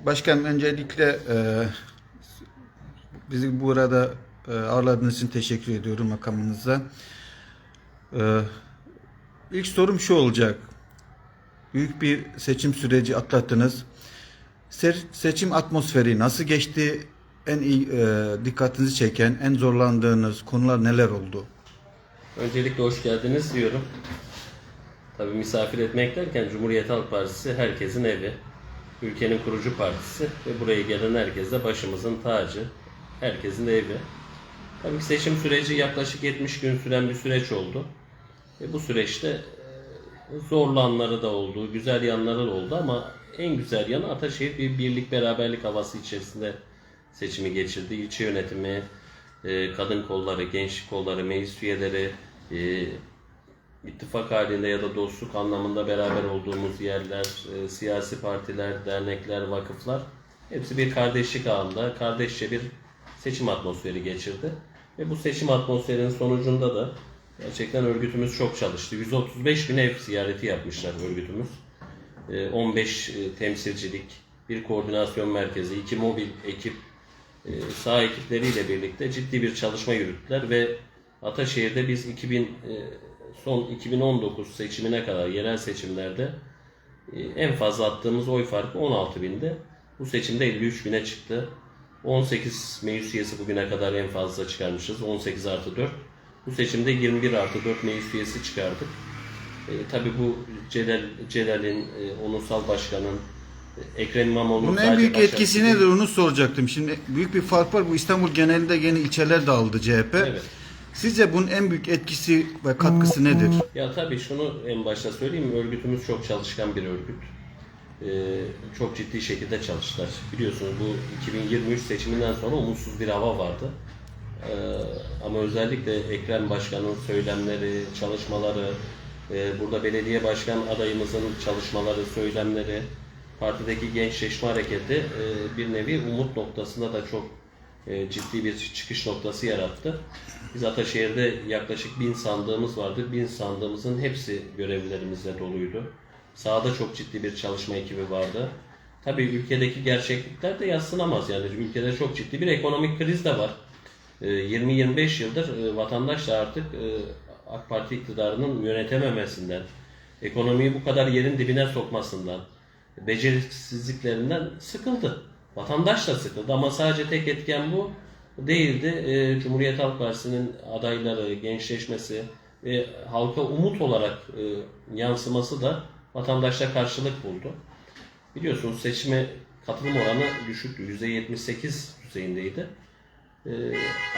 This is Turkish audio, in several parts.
Başkanım öncelikle e, bizi burada e, ağırladığınız için teşekkür ediyorum makamınıza. E, ilk sorum şu olacak. Büyük bir seçim süreci atlattınız. Se- seçim atmosferi nasıl geçti? En iyi e, dikkatinizi çeken, en zorlandığınız konular neler oldu? Öncelikle hoş geldiniz diyorum. Tabii misafir etmek derken Cumhuriyet Halk Partisi herkesin evi. Ülkenin kurucu partisi ve buraya gelen herkes de başımızın tacı. Herkesin evi. Tabii ki seçim süreci yaklaşık 70 gün süren bir süreç oldu. Ve bu süreçte e, zorlu anları da oldu, güzel yanları da oldu ama en güzel yanı Ataşehir bir birlik beraberlik havası içerisinde seçimi geçirdi. İlçe yönetimi, e, kadın kolları, gençlik kolları, meclis üyeleri, e, ittifak halinde ya da dostluk anlamında beraber olduğumuz yerler, e, siyasi partiler, dernekler, vakıflar hepsi bir kardeşlik ağında, kardeşçe bir seçim atmosferi geçirdi. Ve bu seçim atmosferinin sonucunda da gerçekten örgütümüz çok çalıştı. 135 bin ev ziyareti yapmışlar örgütümüz. E, 15 e, temsilcilik, bir koordinasyon merkezi, iki mobil ekip, e, sağ ekipleriyle birlikte ciddi bir çalışma yürüttüler ve Ataşehir'de biz 2000 e, son 2019 seçimine kadar yerel seçimlerde e, en fazla attığımız oy farkı 16 binde. Bu seçimde 53 bine çıktı. 18 meclis üyesi bugüne kadar en fazla çıkarmışız. 18 artı 4. Bu seçimde 21 artı 4 meclis üyesi çıkardık. E, tabii bu Celal, Celal'in, e, Onursal Başkan'ın, e, Ekrem İmamoğlu'nun Bunun en büyük etkisi nedir onu soracaktım. Şimdi büyük bir fark var. Bu İstanbul genelinde yeni ilçeler de aldı CHP. Evet. Sizce bunun en büyük etkisi ve katkısı nedir? Ya tabii şunu en başta söyleyeyim. Örgütümüz çok çalışkan bir örgüt. Ee, çok ciddi şekilde çalıştılar. Biliyorsunuz bu 2023 seçiminden sonra umutsuz bir hava vardı. Ee, ama özellikle Ekrem Başkan'ın söylemleri, çalışmaları, e, burada belediye başkan adayımızın çalışmaları, söylemleri, partideki gençleşme hareketi e, bir nevi umut noktasında da çok e, ciddi bir çıkış noktası yarattı. Biz Ataşehir'de yaklaşık bin sandığımız vardı. Bin sandığımızın hepsi görevlilerimizle doluydu. Sahada çok ciddi bir çalışma ekibi vardı. Tabii ülkedeki gerçeklikler de yadsınamaz. Yani ülkede çok ciddi bir ekonomik kriz de var. E, 20-25 yıldır e, vatandaş da artık e, AK Parti iktidarının yönetememesinden, ekonomiyi bu kadar yerin dibine sokmasından, beceriksizliklerinden sıkıldı. Vatandaş da sıkıldı ama sadece tek etken bu değildi. Ee, Cumhuriyet Halk Partisi'nin adayları, gençleşmesi ve halka umut olarak e, yansıması da vatandaşta karşılık buldu. Biliyorsunuz seçime katılım oranı düşüktü. %78 düzeyindeydi. Ee,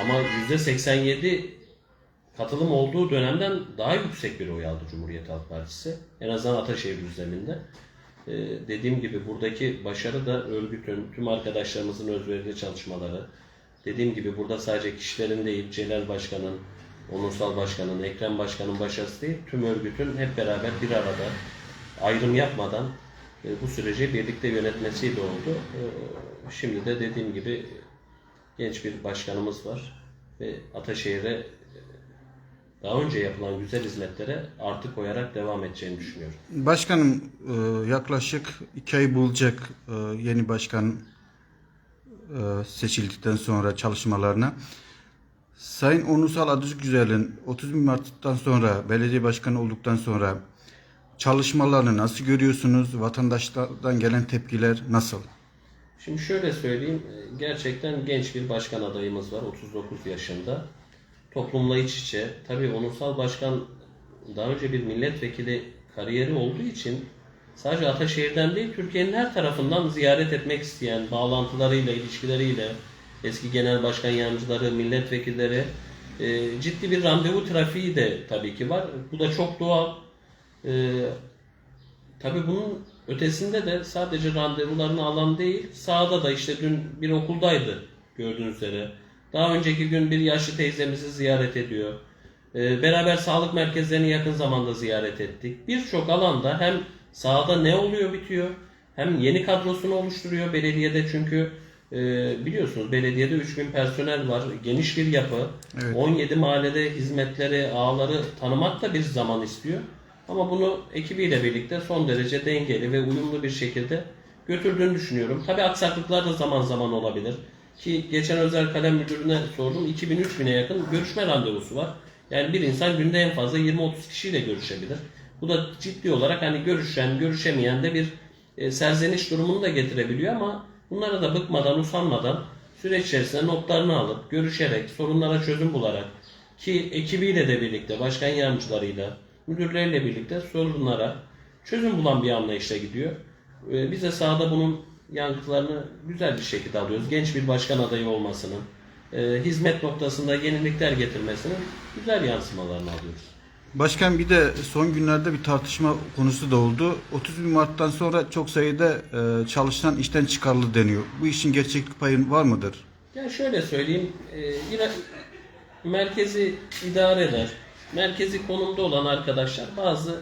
ama %87 katılım olduğu dönemden daha yüksek bir oy aldı Cumhuriyet Halk Partisi. En azından Ataşehir düzleminde. Ee, dediğim gibi buradaki başarı da örgütün, tüm arkadaşlarımızın özverili çalışmaları. Dediğim gibi burada sadece kişilerin değil, Celal Başkan'ın, Onursal Başkan'ın, Ekrem Başkan'ın başarısı değil, tüm örgütün hep beraber bir arada, ayrım yapmadan e, bu süreci birlikte yönetmesiyle oldu. Ee, Şimdi de dediğim gibi genç bir başkanımız var ve Ataşehir'e e, daha önce yapılan güzel hizmetlere artı koyarak devam edeceğini düşünüyorum. Başkanım e, yaklaşık iki ay bulacak e, yeni başkan e, seçildikten sonra çalışmalarına. Sayın Onursal Adıcık Güzel'in 30 Mart'tan sonra belediye başkanı olduktan sonra çalışmalarını nasıl görüyorsunuz? Vatandaşlardan gelen tepkiler nasıl? Şimdi şöyle söyleyeyim, gerçekten genç bir başkan adayımız var, 39 yaşında. Toplumla iç içe. Tabii onursal başkan daha önce bir milletvekili kariyeri olduğu için sadece Ataşehir'den değil, Türkiye'nin her tarafından ziyaret etmek isteyen, bağlantılarıyla, ilişkileriyle, eski genel başkan yardımcıları, milletvekilleri, e, ciddi bir randevu trafiği de tabii ki var. Bu da çok doğal. E, Tabii bunun ötesinde de sadece randevularını alan değil, sahada da işte dün bir okuldaydı gördüğünüz üzere. Daha önceki gün bir yaşlı teyzemizi ziyaret ediyor. Ee, beraber sağlık merkezlerini yakın zamanda ziyaret ettik. Birçok alanda hem sahada ne oluyor bitiyor, hem yeni kadrosunu oluşturuyor belediyede çünkü e, biliyorsunuz belediyede 3000 personel var, geniş bir yapı. Evet. 17 mahallede hizmetleri, ağları tanımak da bir zaman istiyor. Ama bunu ekibiyle birlikte son derece dengeli ve uyumlu bir şekilde götürdüğünü düşünüyorum. Tabi aksaklıklar da zaman zaman olabilir. Ki geçen özel kalem müdürüne sordum. 2000-3000'e yakın görüşme randevusu var. Yani bir insan günde en fazla 20-30 kişiyle görüşebilir. Bu da ciddi olarak hani görüşen, görüşemeyen de bir e, serzeniş durumunu da getirebiliyor ama bunlara da bıkmadan, usanmadan süreç içerisinde notlarını alıp, görüşerek, sorunlara çözüm bularak ki ekibiyle de birlikte, başkan yardımcılarıyla, müdürleriyle birlikte sorunlara çözüm bulan bir anlayışla gidiyor. E, Biz de sahada bunun yankılarını güzel bir şekilde alıyoruz. Genç bir başkan adayı olmasının, e, hizmet noktasında yenilikler getirmesinin güzel yansımalarını alıyoruz. Başkan bir de son günlerde bir tartışma konusu da oldu. 31 Mart'tan sonra çok sayıda e, çalışan işten çıkarıldı deniyor. Bu işin gerçeklik payı var mıdır? Yani şöyle söyleyeyim, e, yine merkezi idare eder, merkezi konumda olan arkadaşlar bazı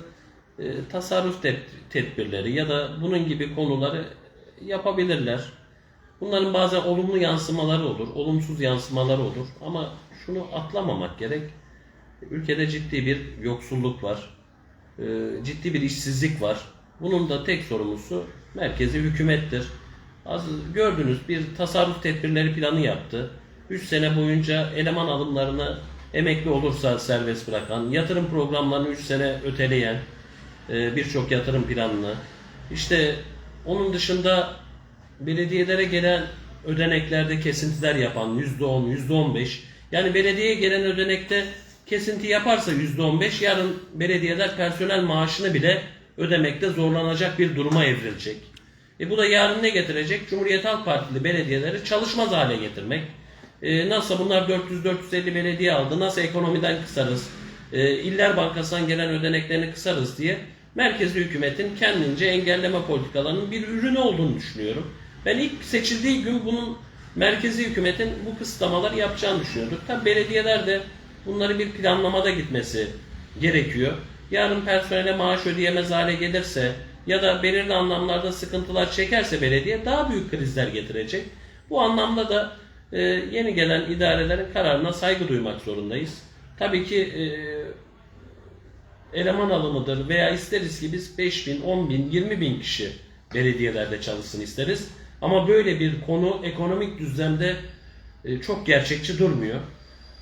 e, tasarruf ted- tedbirleri ya da bunun gibi konuları yapabilirler. Bunların bazen olumlu yansımaları olur, olumsuz yansımaları olur ama şunu atlamamak gerek. Ülkede ciddi bir yoksulluk var, e, ciddi bir işsizlik var. Bunun da tek sorumlusu merkezi hükümettir. Az gördünüz bir tasarruf tedbirleri planı yaptı. 3 sene boyunca eleman alımlarını emekli olursa serbest bırakan, yatırım programlarını 3 sene öteleyen e, birçok yatırım planını. İşte onun dışında belediyelere gelen ödeneklerde kesintiler yapan %10, %15. Yani belediyeye gelen ödenekte kesinti yaparsa %15 yarın belediyeler personel maaşını bile ödemekte zorlanacak bir duruma evrilecek. E bu da yarın ne getirecek? Cumhuriyet Halk Partili belediyeleri çalışmaz hale getirmek. E, nasıl bunlar 400-450 belediye aldı, nasıl ekonomiden kısarız, e, İller Bankası'ndan gelen ödeneklerini kısarız diye merkezi hükümetin kendince engelleme politikalarının bir ürünü olduğunu düşünüyorum. Ben ilk seçildiği gün bunun merkezi hükümetin bu kısıtlamaları yapacağını düşünüyorduk. Tabi belediyeler de bunları bir planlamada gitmesi gerekiyor. Yarın personele maaş ödeyemez hale gelirse ya da belirli anlamlarda sıkıntılar çekerse belediye daha büyük krizler getirecek. Bu anlamda da e, yeni gelen idarelerin kararına saygı duymak zorundayız. Tabii ki e, eleman alımıdır veya isteriz ki biz 5 bin, 10 bin, 20 bin kişi belediyelerde çalışsın isteriz. Ama böyle bir konu ekonomik düzlemde e, çok gerçekçi durmuyor.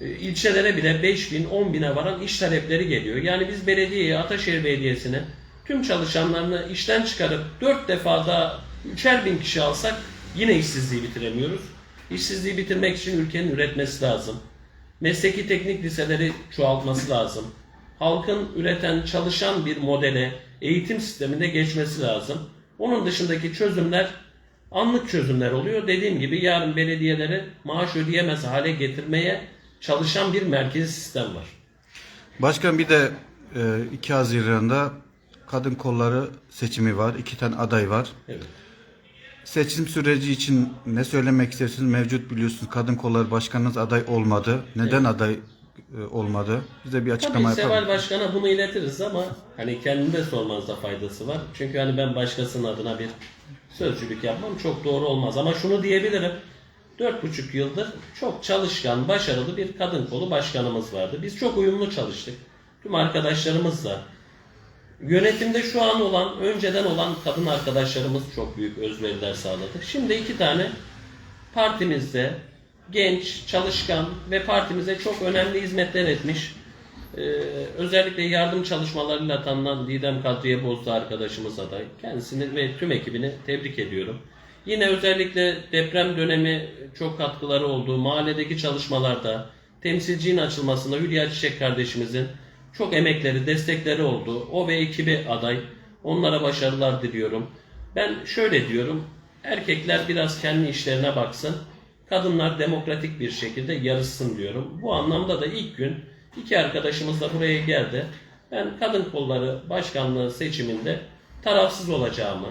E, İlçelere bile 5 bin, 10 bine varan iş talepleri geliyor. Yani biz belediyeye, Ataşehir Belediyesi'ne tüm çalışanlarını işten çıkarıp 4 defa daha 3'er bin kişi alsak yine işsizliği bitiremiyoruz. İşsizliği bitirmek için ülkenin üretmesi lazım. Mesleki teknik liseleri çoğaltması lazım. Halkın üreten, çalışan bir modele, eğitim sisteminde geçmesi lazım. Onun dışındaki çözümler anlık çözümler oluyor. Dediğim gibi yarın belediyeleri maaş ödeyemez hale getirmeye çalışan bir merkezi sistem var. Başkan bir de e, 2 Haziran'da kadın kolları seçimi var. İki tane aday var. Evet. Seçim süreci için ne söylemek istersiniz? Mevcut biliyorsunuz kadın kolları başkanınız aday olmadı. Neden aday e, olmadı? Bize bir açıklama Tabii Seval Başkan'a bunu iletiriz ama hani kendinde sormanızda faydası var. Çünkü hani ben başkasının adına bir sözcülük yapmam çok doğru olmaz. Ama şunu diyebilirim. Dört buçuk yıldır çok çalışkan, başarılı bir kadın kolu başkanımız vardı. Biz çok uyumlu çalıştık. Tüm arkadaşlarımızla. Yönetimde şu an olan, önceden olan kadın arkadaşlarımız çok büyük özveriler sağladı. Şimdi iki tane partimizde genç, çalışkan ve partimize çok önemli hizmetler etmiş. Ee, özellikle yardım çalışmalarıyla tanınan Didem Kadriye Bozda arkadaşımız aday. Kendisini ve tüm ekibini tebrik ediyorum. Yine özellikle deprem dönemi çok katkıları oldu. Mahalledeki çalışmalarda, temsilcinin açılmasında Hülya Çiçek kardeşimizin çok emekleri, destekleri oldu. O ve ekibi aday. Onlara başarılar diliyorum. Ben şöyle diyorum. Erkekler biraz kendi işlerine baksın. Kadınlar demokratik bir şekilde yarışsın diyorum. Bu anlamda da ilk gün iki arkadaşımız da buraya geldi. Ben kadın kolları başkanlığı seçiminde tarafsız olacağımı,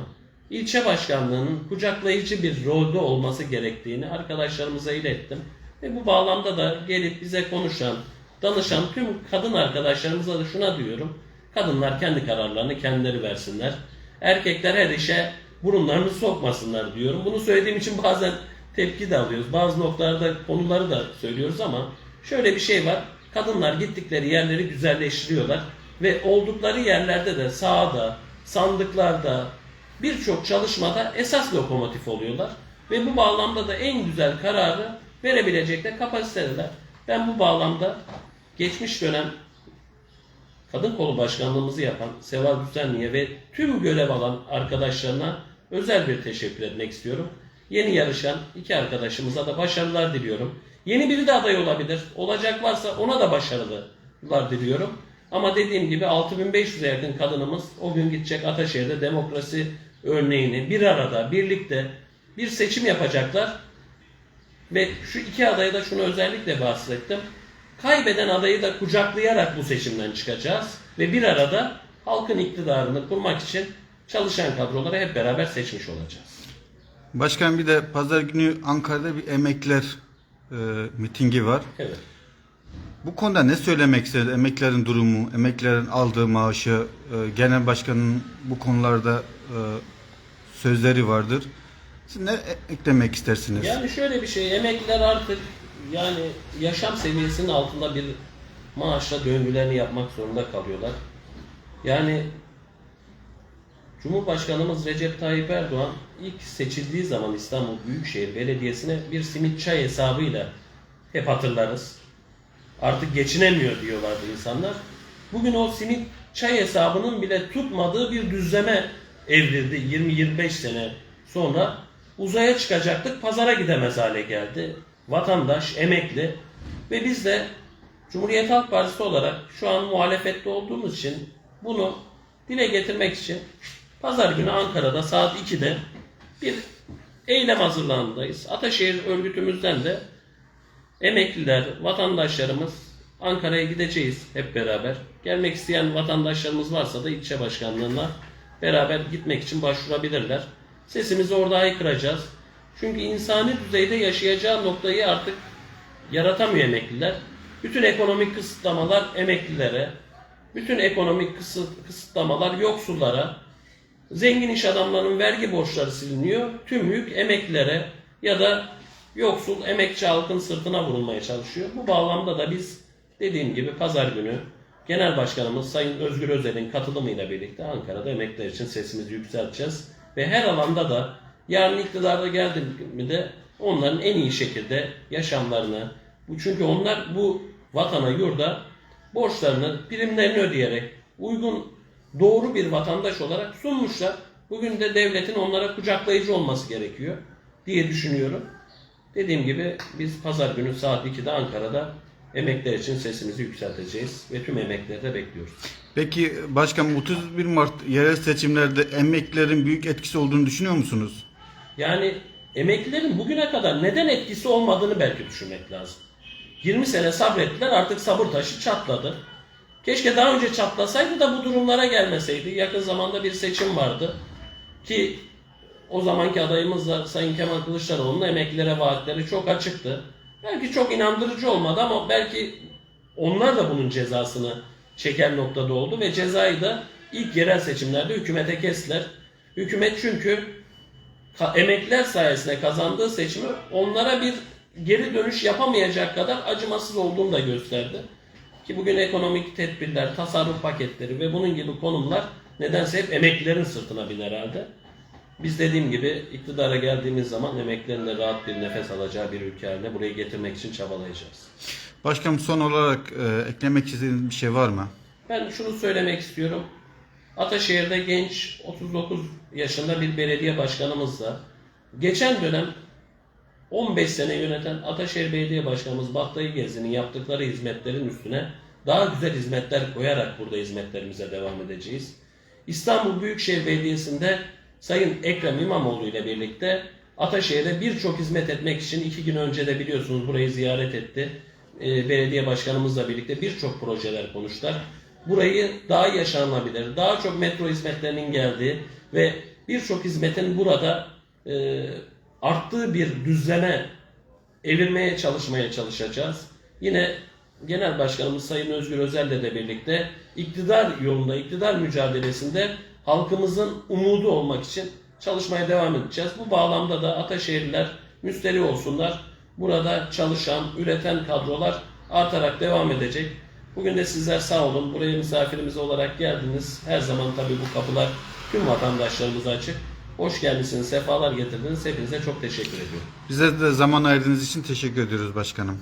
ilçe başkanlığının kucaklayıcı bir rolde olması gerektiğini arkadaşlarımıza ilettim. Ve bu bağlamda da gelip bize konuşan, danışan tüm kadın arkadaşlarımıza da şuna diyorum. Kadınlar kendi kararlarını kendileri versinler. Erkekler her işe burunlarını sokmasınlar diyorum. Bunu söylediğim için bazen tepki de alıyoruz. Bazı noktalarda konuları da söylüyoruz ama şöyle bir şey var. Kadınlar gittikleri yerleri güzelleştiriyorlar ve oldukları yerlerde de sahada, sandıklarda birçok çalışmada esas lokomotif oluyorlar. Ve bu bağlamda da en güzel kararı verebilecek de kapasitedeler. Ben bu bağlamda geçmiş dönem kadın kolu başkanlığımızı yapan Seval Düzenli'ye ve tüm görev alan arkadaşlarına özel bir teşekkür etmek istiyorum. Yeni yarışan iki arkadaşımıza da başarılar diliyorum. Yeni biri de aday olabilir. Olacak varsa ona da başarılar diliyorum. Ama dediğim gibi 6500'e yakın kadınımız o gün gidecek Ataşehir'de demokrasi örneğini bir arada, birlikte bir seçim yapacaklar. Ve şu iki adaya da şunu özellikle bahsettim. Kaybeden adayı da kucaklayarak bu seçimden çıkacağız. Ve bir arada halkın iktidarını kurmak için çalışan kadroları hep beraber seçmiş olacağız. Başkan bir de pazar günü Ankara'da bir emekler e, mitingi var. Evet. Bu konuda ne söylemek ister? Emeklerin durumu, emeklerin aldığı maaşı, e, genel başkanın bu konularda e, sözleri vardır. Siz ne e- eklemek istersiniz? Yani şöyle bir şey, emekliler artık yani yaşam seviyesinin altında bir maaşla döngülerini yapmak zorunda kalıyorlar. Yani Cumhurbaşkanımız Recep Tayyip Erdoğan ilk seçildiği zaman İstanbul Büyükşehir Belediyesi'ne bir simit çay hesabıyla hep hatırlarız. Artık geçinemiyor diyorlardı insanlar. Bugün o simit çay hesabının bile tutmadığı bir düzleme evrildi 20-25 sene sonra. Uzaya çıkacaktık, pazara gidemez hale geldi. Vatandaş, emekli ve biz de Cumhuriyet Halk Partisi olarak şu an muhalefette olduğumuz için bunu dile getirmek için pazar günü Ankara'da saat 2'de bir eylem hazırlandayız. Ataşehir örgütümüzden de emekliler, vatandaşlarımız Ankara'ya gideceğiz hep beraber. Gelmek isteyen vatandaşlarımız varsa da ilçe başkanlığına beraber gitmek için başvurabilirler. Sesimizi orada haykıracağız. Çünkü insani düzeyde yaşayacağı noktayı artık yaratamıyor emekliler. Bütün ekonomik kısıtlamalar emeklilere, bütün ekonomik kısıt, kısıtlamalar yoksullara, zengin iş adamlarının vergi borçları siliniyor. Tüm yük emeklilere ya da yoksul emekçi halkın sırtına vurulmaya çalışıyor. Bu bağlamda da biz dediğim gibi pazar günü Genel Başkanımız Sayın Özgür Özel'in katılımıyla birlikte Ankara'da emekliler için sesimizi yükselteceğiz. Ve her alanda da yarın iktidarda geldiğimde onların en iyi şekilde yaşamlarını, bu çünkü onlar bu vatana, yurda borçlarını, primlerini ödeyerek uygun, doğru bir vatandaş olarak sunmuşlar. Bugün de devletin onlara kucaklayıcı olması gerekiyor diye düşünüyorum. Dediğim gibi biz pazar günü saat 2'de Ankara'da emekler için sesimizi yükselteceğiz ve tüm emekleri de bekliyoruz. Peki başkan 31 Mart yerel seçimlerde emeklilerin büyük etkisi olduğunu düşünüyor musunuz? Yani emeklilerin bugüne kadar neden etkisi olmadığını belki düşünmek lazım. 20 sene sabrettiler artık sabır taşı çatladı. Keşke daha önce çatlasaydı da bu durumlara gelmeseydi. Yakın zamanda bir seçim vardı. Ki o zamanki adayımız da Sayın Kemal Kılıçdaroğlu'nun emeklilere vaatleri çok açıktı. Belki çok inandırıcı olmadı ama belki onlar da bunun cezasını çeken noktada oldu ve cezayı da ilk yerel seçimlerde hükümete kestiler. Hükümet çünkü emekliler sayesinde kazandığı seçimi onlara bir geri dönüş yapamayacak kadar acımasız olduğunu da gösterdi. Ki bugün ekonomik tedbirler, tasarruf paketleri ve bunun gibi konumlar nedense hep emeklilerin sırtına biner herhalde. Biz dediğim gibi iktidara geldiğimiz zaman emeklilerin de rahat bir nefes alacağı bir ülke haline burayı getirmek için çabalayacağız. Başkanım son olarak e, eklemek istediğiniz bir şey var mı? Ben şunu söylemek istiyorum. Ataşehir'de genç 39 yaşında bir belediye başkanımızla geçen dönem 15 sene yöneten Ataşehir Belediye Başkanımız Bahtayı Gezi'nin yaptıkları hizmetlerin üstüne daha güzel hizmetler koyarak burada hizmetlerimize devam edeceğiz. İstanbul Büyükşehir Belediyesi'nde Sayın Ekrem İmamoğlu ile birlikte Ataşehir'e birçok hizmet etmek için iki gün önce de biliyorsunuz burayı ziyaret etti. Ee, belediye başkanımızla birlikte birçok projeler konuştular. Burayı daha yaşanabilir, daha çok metro hizmetlerinin geldiği ve birçok hizmetin burada e, arttığı bir düzleme evirmeye çalışmaya çalışacağız. Yine Genel Başkanımız Sayın Özgür Özel'le de birlikte iktidar yolunda, iktidar mücadelesinde halkımızın umudu olmak için çalışmaya devam edeceğiz. Bu bağlamda da Ataşehirliler müsteri olsunlar. Burada çalışan, üreten kadrolar artarak devam edecek. Bugün de sizler sağ olun. Buraya misafirimiz olarak geldiniz. Her zaman tabii bu kapılar tüm vatandaşlarımıza açık. Hoş gelmişsiniz, sefalar getirdiniz. Hepinize çok teşekkür ediyorum. Bize de zaman ayırdığınız için teşekkür ediyoruz başkanım.